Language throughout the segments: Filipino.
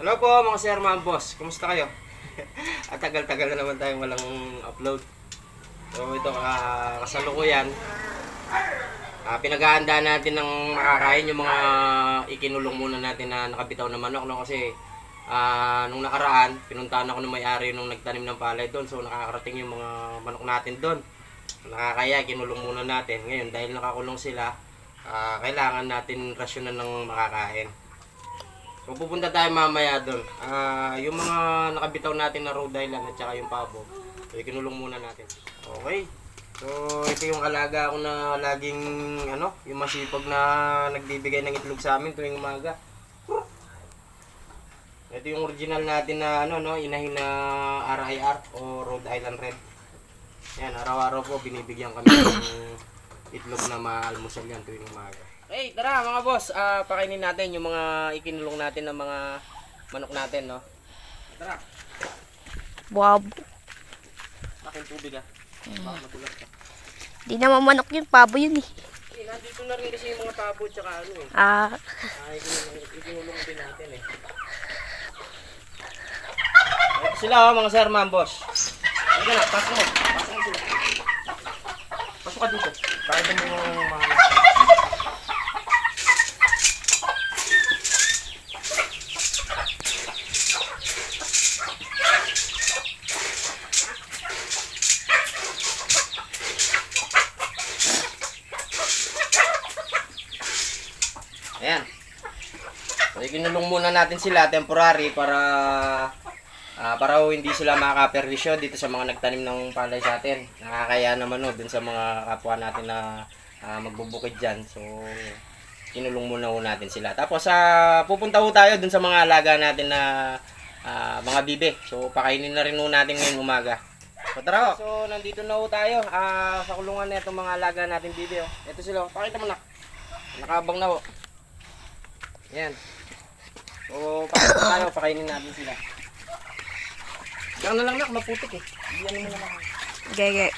Hello po mga sir, mga boss. Kumusta kayo? At tagal-tagal na naman tayong walang upload. So ito uh, kasalukuyan. Ah, pinag-aanda natin ng makakain yung mga ikinulong muna natin na nakabitaw na manok no kasi ah, nung nakaraan pinuntahan ako ng may-ari nung nagtanim ng palay doon so nakakarating yung mga manok natin doon nakakaya kinulong muna natin ngayon dahil nakakulong sila ah, kailangan natin rasyonan ng makakain So pupunta tayo mamaya doon. Ah, yung mga nakabitaw natin na Rhode Island at saka yung pabo. So kinulong muna natin. Okay. So ito yung alaga ko na laging ano, yung masipag na nagbibigay ng itlog sa amin tuwing umaga. Ito yung original natin na ano no, inahin na RIR o Rhode Island Red. Yan, araw-araw po binibigyan kami ng itlog na maalmusal yan tuwing umaga. Hey, tara mga boss, ah pakainin natin yung mga ikinulong natin ng mga manok natin, no? Tara, Wow. akin tubig ah. Baka magulat ka. Di naman manok yun, pabo yun eh. Eh, nandito na rin kasi yung mga pabo tsaka ano eh. Ah, Ah, ikinulong, ikinulong din natin eh. Ito sila oh, mga sir, ma'am, boss. Halika na, pasok mo. Pasok mo sila. Pasok ka dito. Pakita mo yung mga... Ayan. So, ikinulong muna natin sila temporary para ah, para ho hindi sila makakaperwisyo dito sa mga nagtanim ng palay sa atin. Nakakaya naman no dun sa mga kapwa natin na ah, magbubukid diyan. So kinulong muna ho natin sila. Tapos sa pupunta ho tayo dun sa mga alaga natin na ah, mga bibe. So pakainin na rin ho natin ngayong umaga. So tara ho. So nandito na ho tayo ah, sa kulungan na itong mga alaga natin bibe. Oh. Ito sila. oh. Pakita mo na. Nakabang na ho. Yan. So, pakita tayo, pakainin natin sila. Na lang nak, maputik eh. Diyan mo lang. gege.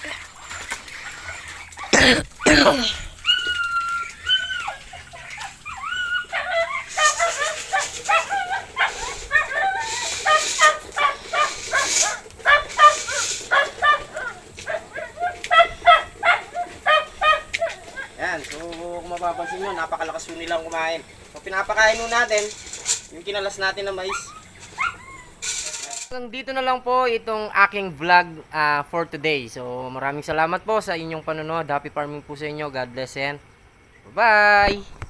Yan, so kung mapapansin nyo, napakalakas yun nilang kumain. So, pinapakain nun natin, yung kinalas natin na mais. Dito na lang po itong aking vlog ah, for today. So, maraming salamat po sa inyong panonood. Happy farming po sa inyo. God bless and bye-bye!